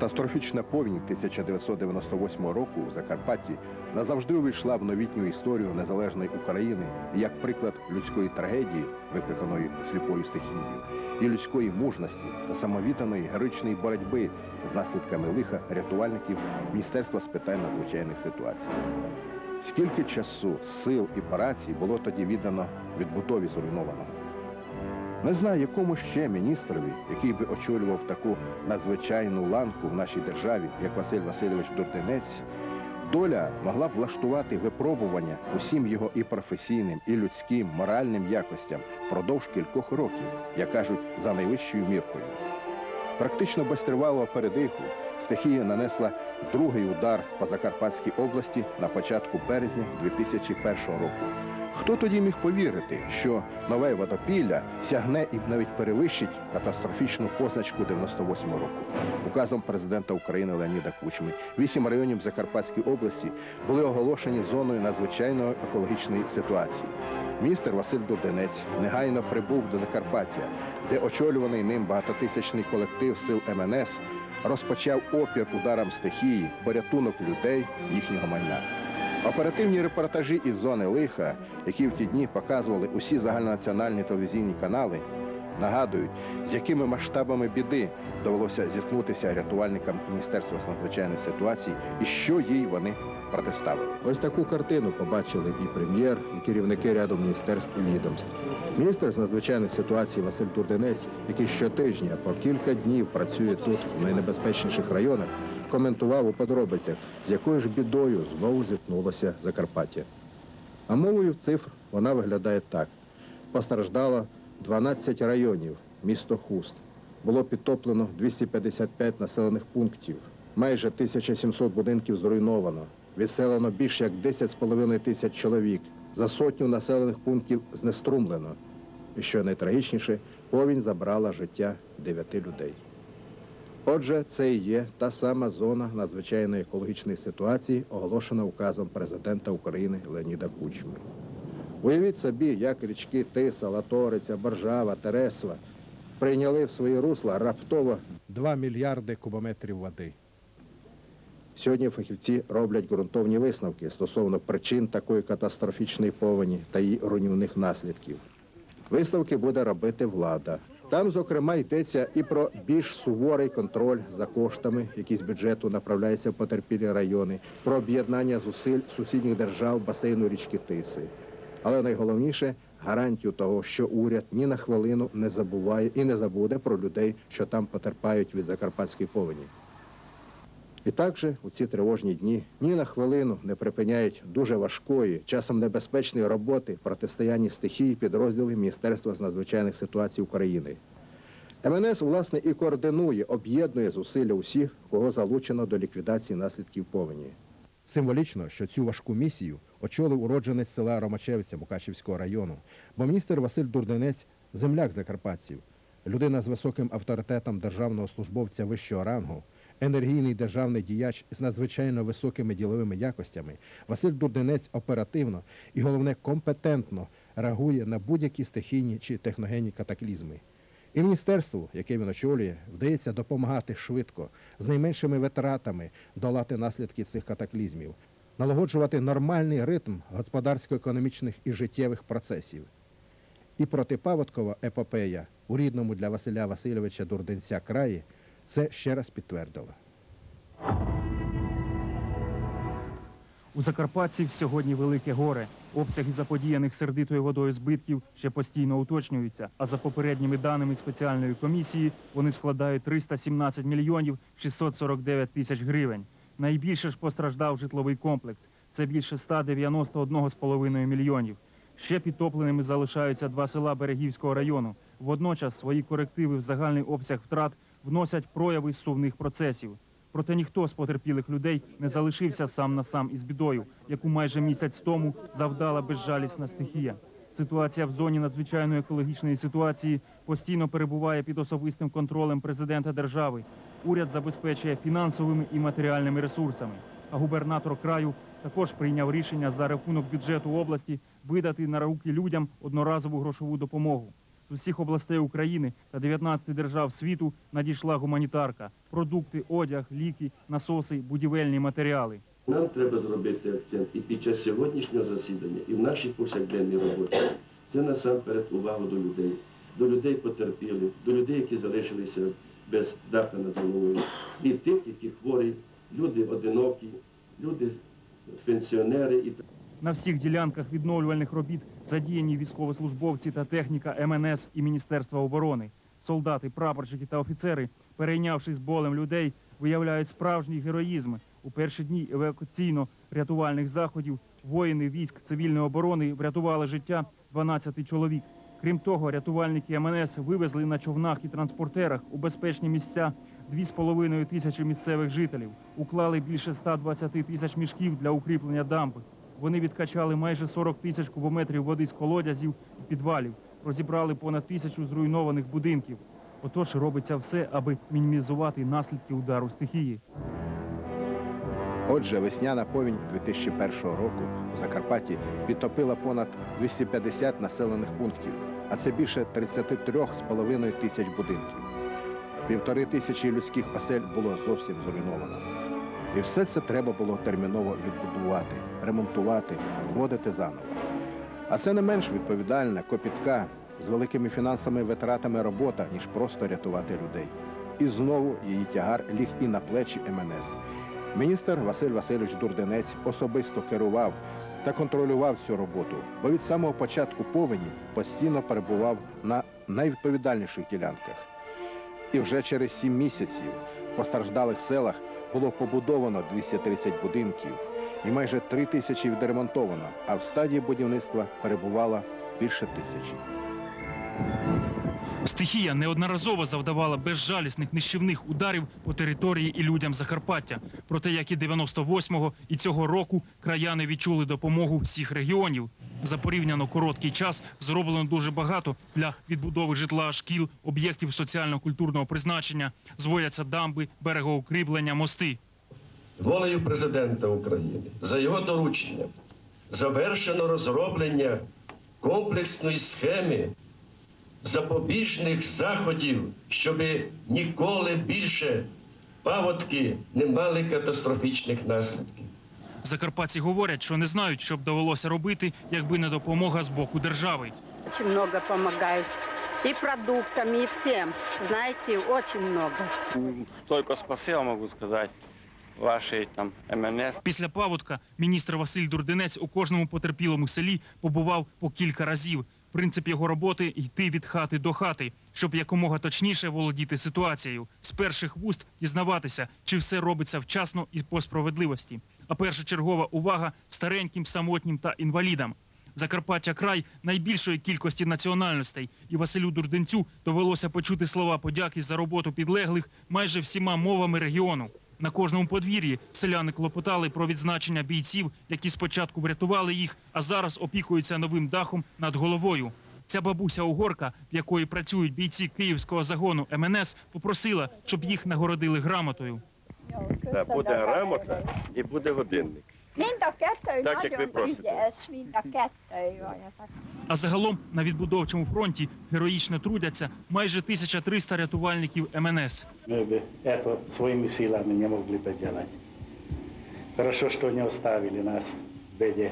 Катастрофічна повінь 1998 року у Закарпатті назавжди увійшла в новітню історію незалежної України як приклад людської трагедії, викликаної сліпою стихією, і людської мужності та самовідданої героїчної боротьби з наслідками лиха рятувальників Міністерства з питань надзвичайних ситуацій. Скільки часу, сил і праці було тоді віддано відбудові зруйнованого? Не знаю, якому ще міністрові, який би очолював таку надзвичайну ланку в нашій державі, як Василь Васильович Дурденець, доля могла б влаштувати випробування усім його і професійним, і людським, моральним якостям впродовж кількох років, як кажуть, за найвищою міркою. Практично без тривалого передиху стихія нанесла другий удар по Закарпатській області на початку березня 2001 року. Хто тоді міг повірити, що нове водопілля сягне і навіть перевищить катастрофічну позначку 98 року? Указом президента України Леоніда Кучми вісім районів Закарпатської області були оголошені зоною надзвичайної екологічної ситуації. Міністр Василь Дуденець негайно прибув до Закарпаття, де очолюваний ним багатотисячний колектив сил МНС розпочав опір ударам стихії, порятунок людей, їхнього майна. Оперативні репортажі із зони лиха, які в ті дні показували усі загальнонаціональні телевізійні канали, нагадують, з якими масштабами біди довелося зіткнутися рятувальникам Міністерства з надзвичайних ситуацій і що їй вони протиставили. Ось таку картину побачили і прем'єр, і керівники ряду міністерств і відомств. Міністр з надзвичайних ситуацій Василь Турденець, який щотижня по кілька днів працює тут, в найнебезпечніших районах, коментував у подробицях, з якою ж бідою знову зіткнулося Закарпаття. А мовою цифр вона виглядає так: постраждало 12 районів, місто Хуст. Було підтоплено 255 населених пунктів, майже 1700 будинків зруйновано, відселено більше як 10,5 тисяч чоловік, за сотню населених пунктів знеструмлено. І що найтрагічніше, повінь забрала життя дев'яти людей. Отже, це і є та сама зона надзвичайної екологічної ситуації, оголошена указом президента України Леоніда Кучми. Уявіть собі, як річки Тиса, Латориця, Боржава, Тересва прийняли в свої русла раптово 2 мільярди кубометрів води. Сьогодні фахівці роблять ґрунтовні висновки стосовно причин такої катастрофічної повені та її руйнівних наслідків. Висновки буде робити влада. Там, зокрема, йдеться і про більш суворий контроль за коштами, які з бюджету направляються в потерпілі райони, про об'єднання зусиль сусідніх держав басейну річки Тиси. Але найголовніше гарантію того, що уряд ні на хвилину не забуває і не забуде про людей, що там потерпають від закарпатської повені. І також у ці тривожні дні ні на хвилину не припиняють дуже важкої, часом небезпечної роботи протистоянні стихії підрозділи Міністерства з надзвичайних ситуацій України. МНС, власне, і координує, об'єднує зусилля усіх, кого залучено до ліквідації наслідків повені. Символічно, що цю важку місію очолив уродженець села Ромачевиця Мукачівського району, бо міністр Василь Дурденець земляк закарпатців, людина з високим авторитетом державного службовця вищого рангу, енергійний державний діяч з надзвичайно високими діловими якостями, Василь Дурденець оперативно і, головне, компетентно реагує на будь-які стихійні чи техногенні катаклізми. І міністерству, яке він очолює, вдається допомагати швидко, з найменшими витратами долати наслідки цих катаклізмів, налагоджувати нормальний ритм господарсько-економічних і життєвих процесів. І протипаводкова епопея у рідному для Василя Васильовича Дурденця краї це ще раз підтвердила. У Закарпатців сьогодні велике горе. Обсяги заподіяних сердитою водою збитків ще постійно уточнюються. А за попередніми даними спеціальної комісії вони складають 317 мільйонів 649 тисяч гривень. Найбільше ж постраждав житловий комплекс. Це більше 191,5 мільйонів. Ще підтопленими залишаються два села Берегівського району. Водночас свої корективи в загальний обсяг втрат вносять прояви сувних процесів. Проте ніхто з потерпілих людей не залишився сам на сам із бідою, яку майже місяць тому завдала безжалісна стихія. Ситуація в зоні надзвичайної екологічної ситуації постійно перебуває під особистим контролем президента держави. Уряд забезпечує фінансовими і матеріальними ресурсами. А губернатор краю також прийняв рішення за рахунок бюджету області видати на руки людям одноразову грошову допомогу. З усіх областей України та 19 держав світу надійшла гуманітарка, продукти, одяг, ліки, насоси, будівельні матеріали. Нам треба зробити акцент і під час сьогоднішнього засідання, і в нашій повсякденній роботі. Це насамперед увагу до людей, до людей потерпілих, до людей, які залишилися без даха над головою, і тих, які хворі, люди одинокі, люди пенсіонери і На всіх ділянках відновлювальних робіт задіяні військовослужбовці та техніка МНС і Міністерства оборони. Солдати, прапорщики та офіцери, перейнявшись болем людей, виявляють справжній героїзм. У перші дні евакуаційно-рятувальних заходів воїни військ цивільної оборони врятували життя 12 чоловік. Крім того, рятувальники МНС вивезли на човнах і транспортерах у безпечні місця 2,5 тисячі місцевих жителів, уклали більше 120 тисяч мішків для укріплення дамби. Вони відкачали майже 40 тисяч кубометрів води з колодязів і підвалів, розібрали понад тисячу зруйнованих будинків. Отож робиться все, аби мінімізувати наслідки удару стихії. Отже, весняна повінь 2001 року у Закарпатті підтопила понад 250 населених пунктів, а це більше 33,5 тисяч будинків. Півтори тисячі людських осель було зовсім зруйновано. І все це треба було терміново відбудувати, ремонтувати, зводити заново. А це не менш відповідальна, копітка з великими фінансовими витратами робота, ніж просто рятувати людей. І знову її тягар ліг і на плечі МНС. Міністр Василь Васильович Дурденець особисто керував та контролював цю роботу, бо від самого початку повені постійно перебував на найвідповідальніших ділянках. І вже через сім місяців в постраждалих селах було побудовано 230 будинків і майже три тисячі відремонтовано, а в стадії будівництва перебувало більше тисячі. Стихія неодноразово завдавала безжалісних нищівних ударів по території і людям Закарпаття. Проте, як і 98-го, і цього року краяни відчули допомогу всіх регіонів. За порівняно короткий час зроблено дуже багато для відбудови житла, шкіл, об'єктів соціально-культурного призначення. Зводяться дамби, берегоукріплення, мости. волею президента України, за його дорученням, завершено розроблення комплексної схеми запобіжних заходів, щоб ніколи більше паводки не мали катастрофічних наслідків. Закарпатці говорять, що не знають, що б довелося робити, якби не допомога з боку держави. Очень много помогают. И продуктами, и всем. Знаете, очень много. Только спасибо могу сказать вашей там МНС. Після паводка міністр Василь Дурденець у кожному потерпілому селі побував по кілька разів. Принцип його роботи йти від хати до хати, щоб якомога точніше володіти ситуацією. З перших вуст дізнаватися, чи все робиться вчасно і по справедливості. А першочергова увага стареньким, самотнім та інвалідам. Закарпаття край найбільшої кількості національностей, і Василю Дурденцю довелося почути слова подяки за роботу підлеглих майже всіма мовами регіону. На кожному подвір'ї селяни клопотали про відзначення бійців, які спочатку врятували їх, а зараз опікуються новим дахом над головою. Ця бабуся угорка, в якої працюють бійці київського загону МНС, попросила, щоб їх нагородили грамотою. Буде грамота і буде годинник. Mind a kettő Так, як ви nagyon просите. ügyes, mind a kettő. Jaj, hát А загалом на відбудовчому фронті героїчно трудяться майже 1300 рятувальників МНС. Мы бы это своими силами не могли бы делать. Хорошо, что не оставили нас в беде.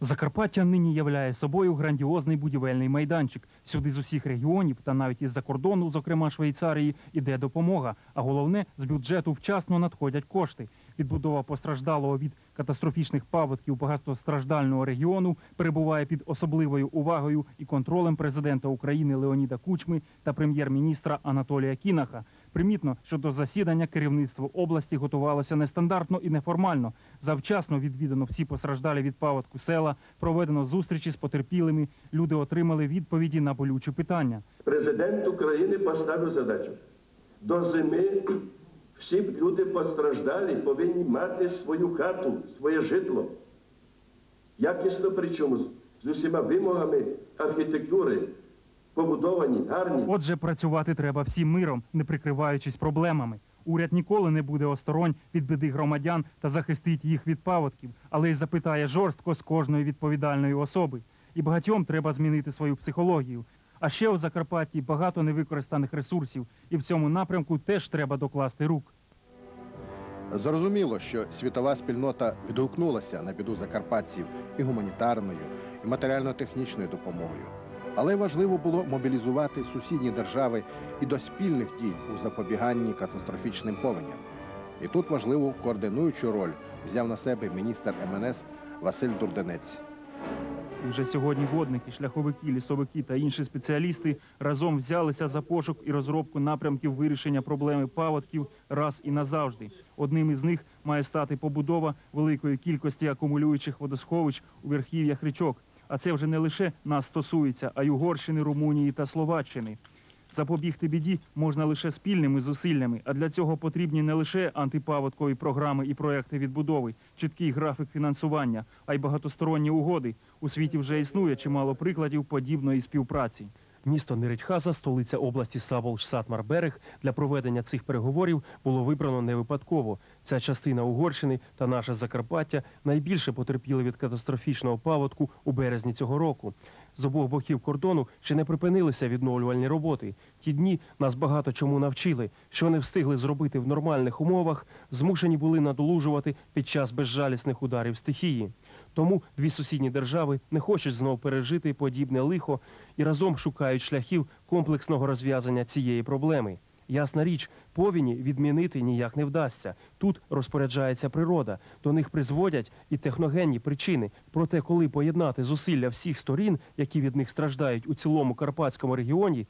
Закарпаття нині являє собою грандіозний будівельний майданчик. Сюди з усіх регіонів та навіть із-за кордону, зокрема Швейцарії, іде допомога. А головне, з бюджету вчасно надходять кошти. Відбудова постраждалого від катастрофічних паводків багатостраждального регіону перебуває під особливою увагою і контролем президента України Леоніда Кучми та прем'єр-міністра Анатолія Кінаха. Примітно, що до засідання керівництво області готувалося нестандартно і неформально. Завчасно відвідано всі постраждалі від паводку села, проведено зустрічі з потерпілими. Люди отримали відповіді на болючі питання. Президент України поставив задачу. До зими всі люди постраждалі повинні мати свою хату, своє житло. Якісно причому з- усіма вимогами архітектури, побудовані, гарні. Отже, працювати треба всім миром, не прикриваючись проблемами. Уряд ніколи не буде осторонь від біди громадян та захистить їх від паводків, але й запитає жорстко з кожної відповідальної особи. І багатьом треба змінити свою психологію. А ще у Закарпатті багато невикористаних ресурсів, і в цьому напрямку теж треба докласти рук. Зрозуміло, що світова спільнота відгукнулася на біду закарпатців і гуманітарною, і матеріально-технічною допомогою. Але важливо було мобілізувати сусідні держави і до спільних дій у запобіганні катастрофічним повеням. І тут важливу координуючу роль взяв на себе міністр МНС Василь Дурденець. Вже сьогодні водники, шляховики, лісовики та інші спеціалісти разом взялися за пошук і розробку напрямків вирішення проблеми паводків раз і назавжди. Одним із них має стати побудова великої кількості акумулюючих водосховищ у верхів'ях річок. А це вже не лише нас стосується, а й Угорщини, Румунії та Словаччини. Запобігти біді можна лише спільними зусиллями, а для цього потрібні не лише антипаводкові програми і проекти відбудови, чіткий графік фінансування, а й багатосторонні угоди. У світі вже існує чимало прикладів подібної співпраці. Місто Неречхаза, столиця області Саволч Сатмар-Берег, для проведення цих переговорів було вибрано не випадково. Ця частина Угорщини та наше Закарпаття найбільше потерпіли від катастрофічного паводку у березні цього року. З обох боків кордону ще не припинилися відновлювальні роботи. Ті дні нас багато чому навчили. Що не встигли зробити в нормальних умовах, змушені були надолужувати під час безжалісних ударів стихії. Тому дві сусідні держави не хочуть знов пережити подібне лихо і разом шукають шляхів комплексного розв'язання цієї проблеми. Ясна річ, повіні відмінити ніяк не вдасться. Тут розпоряджається природа, до них призводять і техногенні причини. Проте, коли поєднати зусилля всіх сторін, які від них страждають у цілому карпатському регіоні,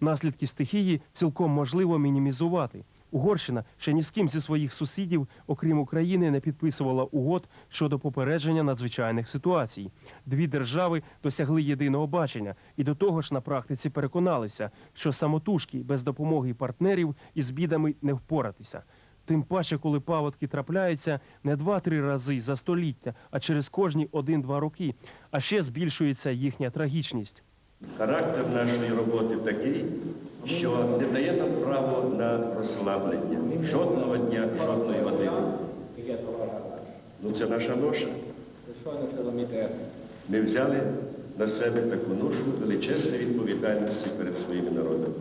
наслідки стихії цілком можливо мінімізувати. Угорщина ще ні з ким зі своїх сусідів, окрім України, не підписувала угод щодо попередження надзвичайних ситуацій. Дві держави досягли єдиного бачення і до того ж на практиці переконалися, що самотужки без допомоги партнерів із бідами не впоратися. Тим паче, коли паводки трапляються не два-три рази за століття, а через кожні один-два роки, а ще збільшується їхня трагічність. Характер нашої роботи такий, що не дає нам право на розслаблення. Жодного дня, жодної години. Ну це наша ноша. Ми взяли на себе таку ношу величезної відповідальності перед своїми народами.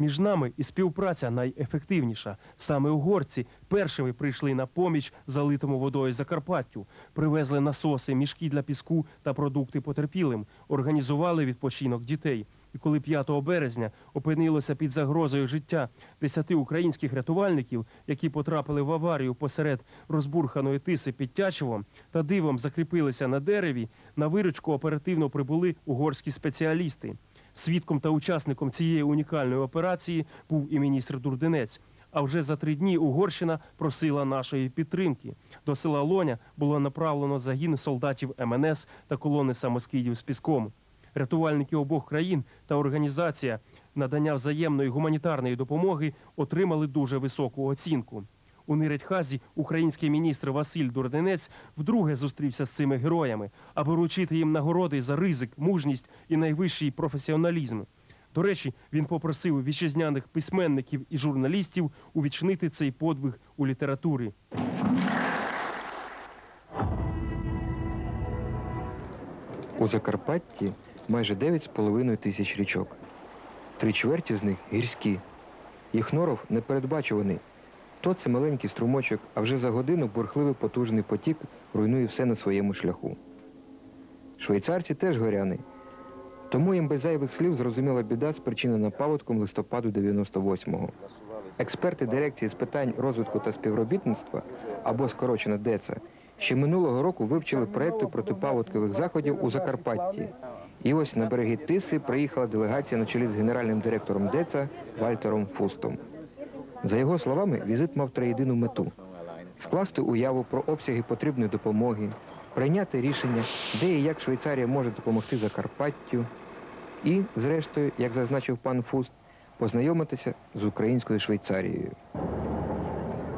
Між нами і співпраця найефективніша. Саме угорці першими прийшли на поміч залитому водою Закарпаттю, привезли насоси, мішки для піску та продукти потерпілим, організували відпочинок дітей. І коли 5 березня опинилося під загрозою життя десяти українських рятувальників, які потрапили в аварію посеред розбурханої тиси під Тячевом та дивом закріпилися на дереві, на виручку оперативно прибули угорські спеціалісти. Свідком та учасником цієї унікальної операції був і міністр Дурденець. А вже за три дні Угорщина просила нашої підтримки. До села Лоня було направлено загін солдатів МНС та колони самоскидів з піском. Рятувальники обох країн та організація надання взаємної гуманітарної допомоги отримали дуже високу оцінку. У Нирядьхазі український міністр Василь Дурденець вдруге зустрівся з цими героями, аби вручити їм нагороди за ризик, мужність і найвищий професіоналізм. До речі, він попросив вітчизняних письменників і журналістів увічнити цей подвиг у літературі. У Закарпатті майже 9,5 тисяч річок. Три чверті з них гірські. Їх норов непередбачуваний. То це маленький струмочок, а вже за годину бурхливий потужний потік руйнує все на своєму шляху. Швейцарці теж горяни. Тому їм без зайвих слів зрозуміла біда, спричинена паводком листопаду 98-го. Експерти дирекції з питань розвитку та співробітництва, або скорочено ДЕЦА, ще минулого року вивчили проекти протипаводкових заходів у Закарпатті. І ось на береги Тиси приїхала делегація на чолі з генеральним директором ДЕЦА Вальтером Фустом. За його словами, візит мав триєдину мету скласти уяву про обсяги потрібної допомоги, прийняти рішення, де і як Швейцарія може допомогти Закарпаттю, і, зрештою, як зазначив пан Фуст, познайомитися з українською Швейцарією.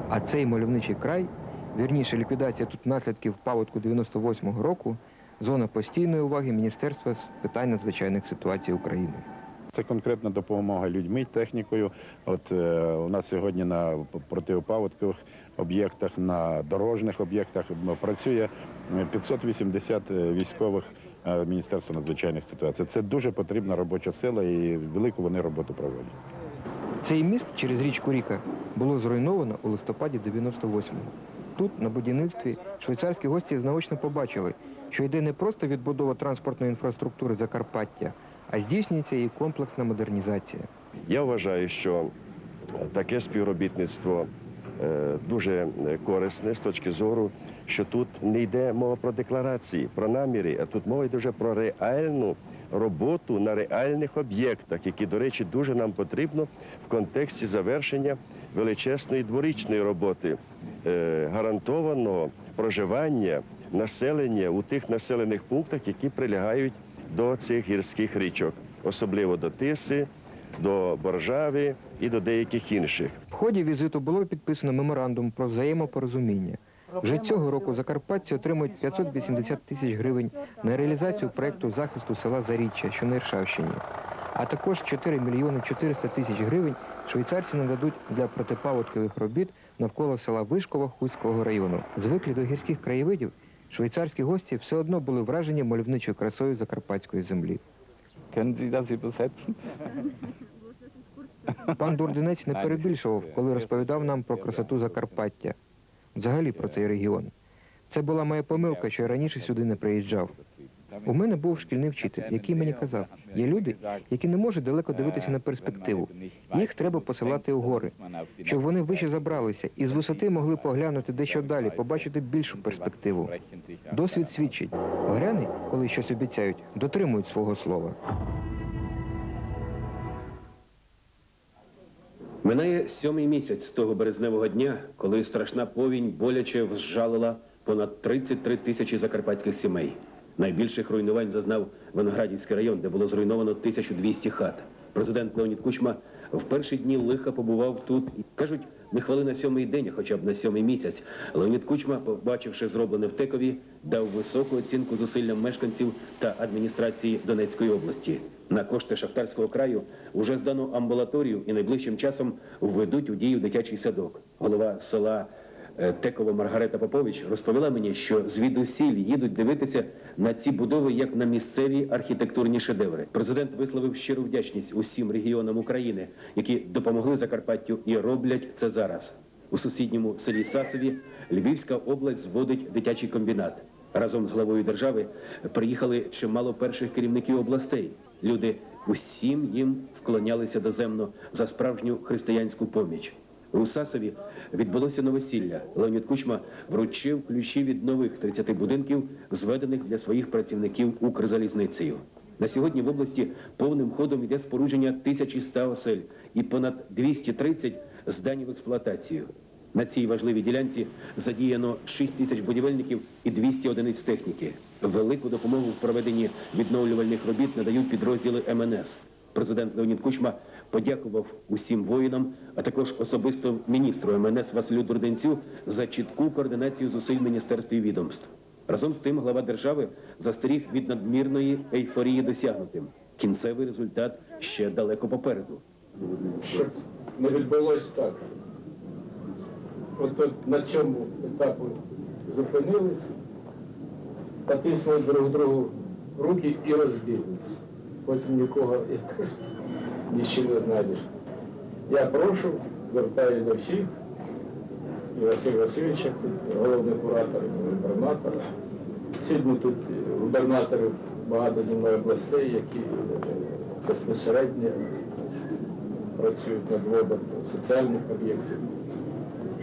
А цей мальовничий край, вірніше ліквідація тут наслідків паводку 98-го року, зона постійної уваги Міністерства з питань надзвичайних ситуацій України. Це конкретна допомога людьми, технікою. От е, у нас сьогодні на протипаводкових об'єктах, на дорожніх об'єктах працює е, 580 військових е, Міністерства надзвичайних ситуацій. Це дуже потрібна робоча сила і велику вони роботу проводять. Цей міст через річку Ріка було зруйновано у листопаді 98-го. Тут, на будівництві, швейцарські гості наочно побачили, що йде не просто відбудова транспортної інфраструктури Закарпаття, а здійснюється і комплексна модернізація. Я вважаю, що таке співробітництво е, дуже е, корисне з точки зору, що тут не йде мова про декларації, про наміри, а тут мова йде вже про реальну роботу на реальних об'єктах, які, до речі, дуже нам потрібно в контексті завершення величезної дворічної роботи, е, гарантованого проживання населення у тих населених пунктах, які прилягають до цих гірських річок, особливо до Тиси, до Боржави і до деяких інших. В ході візиту було підписано меморандум про взаємопорозуміння. Вже цього року закарпатці отримують 580 тисяч гривень на реалізацію проекту захисту села Заріччя, що на Іршавщині. А також 4 мільйони 400 тисяч гривень швейцарці нададуть для протипаводкових робіт навколо села Вишкова Хуського району. Звиклі до гірських краєвидів, швейцарські гості все одно були вражені мальовничою красою закарпатської землі. Пан Дурдинець не перебільшував, коли розповідав нам про красоту Закарпаття, взагалі про цей регіон. Це була моя помилка, що я раніше сюди не приїжджав. У мене був шкільний вчитель, який мені казав, є люди, які не можуть далеко дивитися на перспективу. Їх треба посилати у гори, щоб вони вище забралися і з висоти могли поглянути дещо далі, побачити більшу перспективу. Досвід свідчить, горяни, коли щось обіцяють, дотримують свого слова. Минає сьомий місяць з того березневого дня, коли страшна повінь боляче взжалила понад 33 тисячі закарпатських сімей. Найбільших руйнувань зазнав Виноградівський район, де було зруйновано 1200 хат. Президент Леонід Кучма в перші дні лиха побував тут. Кажуть, не хвали на сьомий день, хоча б на сьомий місяць. Леонід Кучма, побачивши зроблене в Текові, дав високу оцінку зусиллям мешканців та адміністрації Донецької області. На кошти Шахтарського краю уже здано амбулаторію і найближчим часом введуть у дію дитячий садок. Голова села е, Теково Маргарета Попович розповіла мені, що звідусіль їдуть дивитися на ці будови як на місцеві архітектурні шедеври. Президент висловив щиру вдячність усім регіонам України, які допомогли Закарпаттю і роблять це зараз. У сусідньому селі Сасові Львівська область зводить дитячий комбінат. Разом з главою держави приїхали чимало перших керівників областей. Люди усім їм вклонялися доземно за справжню християнську поміч. У Сасові відбулося новосілля. Леонід Кучма вручив ключі від нових 30 будинків, зведених для своїх працівників Укрзалізницею. На сьогодні в області повним ходом йде спорудження 1100 осель і понад 230 здані в експлуатацію. На цій важливій ділянці задіяно 6 тисяч будівельників і 200 одиниць техніки. Велику допомогу в проведенні відновлювальних робіт надають підрозділи МНС. Президент Леонід Кучма подякував усім воїнам, а також особисто міністру МНС Василю Дурденцю за чітку координацію зусиль міністерств і відомств. Разом з тим глава держави застеріг від надмірної ейфорії досягнутим. Кінцевий результат ще далеко попереду. щоб не відбулось так. От на цьому етапі зупинились, потиснули друг другу руки і розбіглись. Потім нікого як не знайдеш. Я прошу, звертаюся до всіх, і Василя Васильовича, головний куратор, і губернатор. Сьогодні тут губернаторів багато зі мною областей, які безпосередньо працюють над вибором соціальних об'єктів,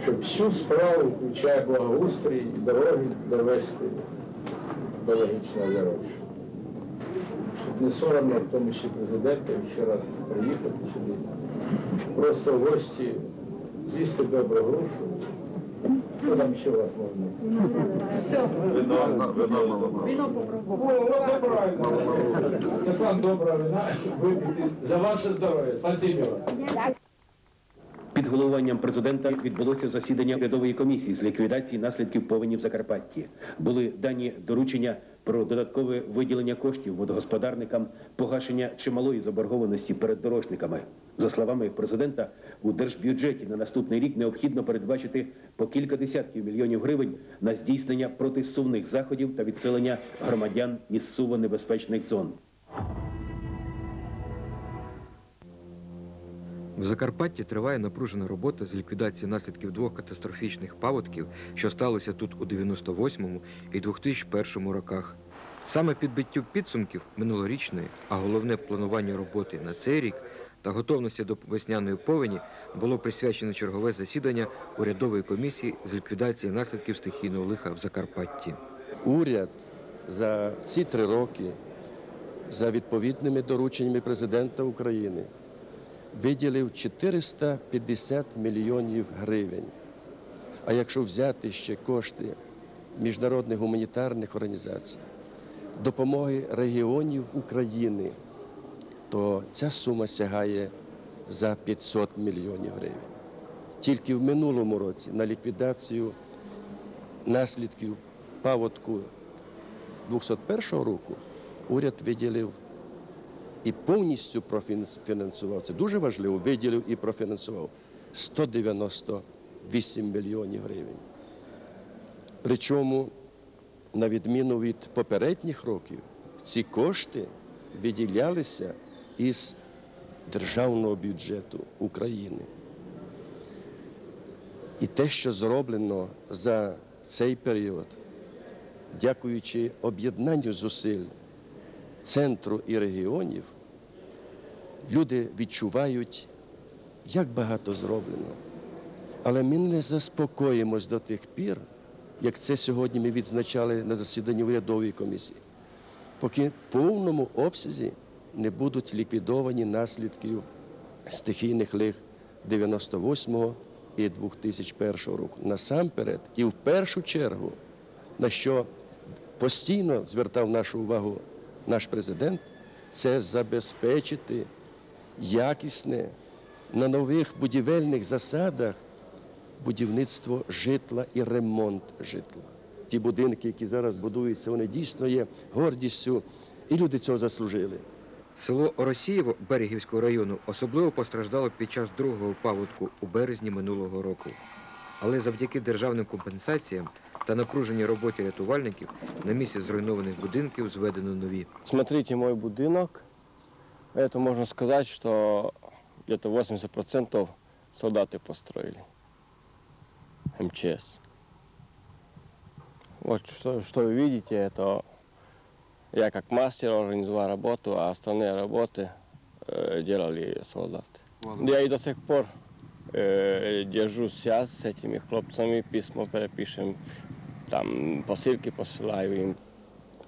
щоб всю справу, включає благоустрій і дороги, довести до логічного завершення. Не соромно, в тому числі президента, ще раз приїхати сюди, просто в гості з'їсти добру грушу. Що там ще вас можна? Вино попробуємо. Степан, добра вина, випити за ваше здоров'я. Спасибо вам. Під головуванням президента відбулося засідання урядової комісії з ліквідації наслідків повені в Закарпатті. Були дані доручення про додаткове виділення коштів водогосподарникам, погашення чималої заборгованості перед дорожниками. За словами президента, у держбюджеті на наступний рік необхідно передбачити по кілька десятків мільйонів гривень на здійснення протисувних заходів та відселення громадян із суво небезпечних зон. В Закарпатті триває напружена робота з ліквідації наслідків двох катастрофічних паводків, що сталося тут у 98-му і 2001 роках. Саме підбиттю підсумків минулорічної, а головне планування роботи на цей рік та готовності до весняної повені було присвячено чергове засідання урядової комісії з ліквідації наслідків стихійного лиха в Закарпатті. Уряд за ці три роки, за відповідними дорученнями президента України, виділив 450 мільйонів гривень. А якщо взяти ще кошти міжнародних гуманітарних організацій, допомоги регіонів України, то ця сума сягає за 500 мільйонів гривень. Тільки в минулому році на ліквідацію наслідків паводку 201 року уряд виділив і повністю профінансував. Це дуже важливо, виділив і профінансував 198 мільйонів гривень. Причому, на відміну від попередніх років, ці кошти виділялися із державного бюджету України. І те, що зроблено за цей період, дякуючи об'єднанню зусиль центру і регіонів, люди відчувають, як багато зроблено. Але ми не заспокоїмось до тих пір, як це сьогодні ми відзначали на засіданні урядової комісії, поки в повному обсязі не будуть ліквідовані наслідків стихійних лих 98-го і 2001 року. Насамперед і в першу чергу, на що постійно звертав нашу увагу наш президент, це забезпечити якісне на нових будівельних засадах будівництво житла і ремонт житла. Ті будинки, які зараз будуються, вони дійсно є гордістю, і люди цього заслужили. Село Оросієво Берегівського району особливо постраждало під час другого паводку у березні минулого року. Але завдяки державним компенсаціям та напруженій роботі рятувальників на місці зруйнованих будинків зведено нові. Смотрите мой будинок. Это можно сказать, что где-то 80% солдаты построили. МЧС. Вот что, что вы видите, это я как мастер организовал работу, а остальные работы э, делали солдаты. Я и до сих пор э, держу связь с этими хлопцами, письма перепишем, там посилки посилаю їм.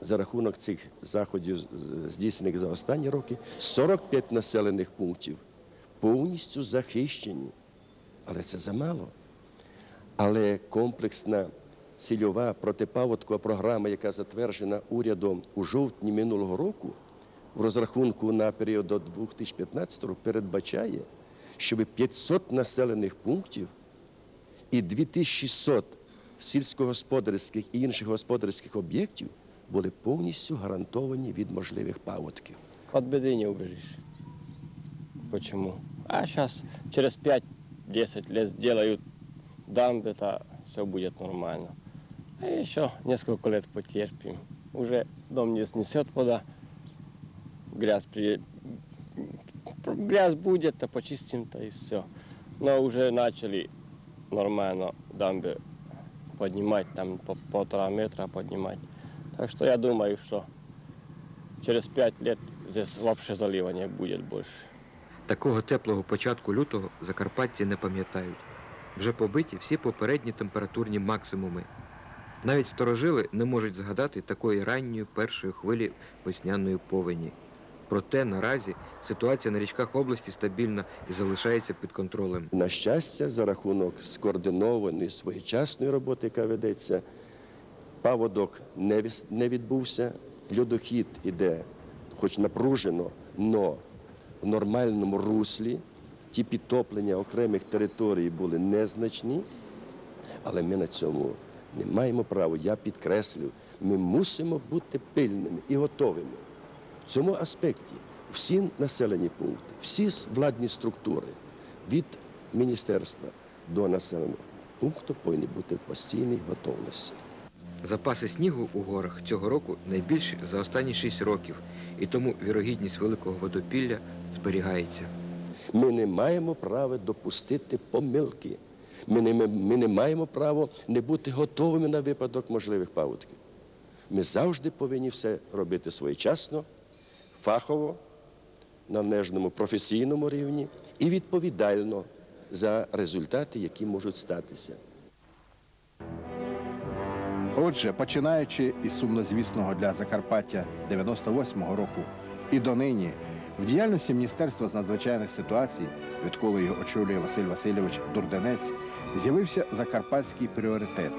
За рахунок цих заходів, здійснених за останні роки, 45 населених пунктів повністю захищені. Але це замало. Але комплексна цільова протипаводкова програма, яка затверджена урядом у жовтні минулого року, в розрахунку на період до 2015 року, передбачає, щоб 500 населених пунктів і 2600 сільськогосподарських і інших господарських об'єктів були повністю гарантовані від можливих паводків. От беды не убежишь. Почему? А сейчас через 5-10 лет сделают дамбы, то все будет нормально. А еще несколько лет потерпим. Уже дом не снесет вода, грязь, при... грязь будет, то почистим, то и все. Но уже начали нормально дамбы поднимать, там по полтора метра поднимать. Так что я думаю, что через пять лет здесь вообще залива не будет больше. Такого теплого початку лютого закарпатці не пам'ятають. Вже побиті всі попередні температурні максимуми. Навіть сторожили не можуть згадати такої ранньої першої хвилі весняної повені. Проте наразі ситуація на річках області стабільна і залишається під контролем. На щастя, за рахунок скоординованої своєчасної роботи, яка ведеться, паводок не, відбувся, льодохід іде, хоч напружено, но в нормальному руслі. Ті підтоплення окремих територій були незначні, але ми на цьому не маємо права. Я підкреслю, Ми мусимо бути пильними і готовими. В цьому аспекті всі населені пункти, всі владні структури від міністерства до населеного пункту повинні бути в постійній готовності. Запаси снігу у горах цього року найбільші за останні 6 років, і тому вірогідність великого водопілля зберігається. Ми не маємо права допустити помилки. Ми не, ми не маємо права не бути готовими на випадок можливих паводків. Ми завжди повинні все робити своєчасно, фахово, на належному професійному рівні і відповідально за результати, які можуть статися. Отже, починаючи із сумнозвісного для Закарпаття 98-го року і донині, в діяльності Міністерства з надзвичайних ситуацій, відколи його очолює Василь Васильович Дурденець, з'явився закарпатський пріоритет,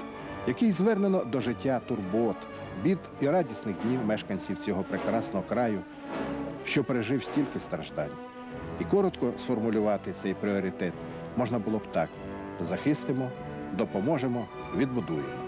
який звернено до життя турбот, бід і радісних днів мешканців цього прекрасного краю, що пережив стільки страждань. І коротко сформулювати цей пріоритет можна було б так: захистимо, допоможемо, відбудуємо.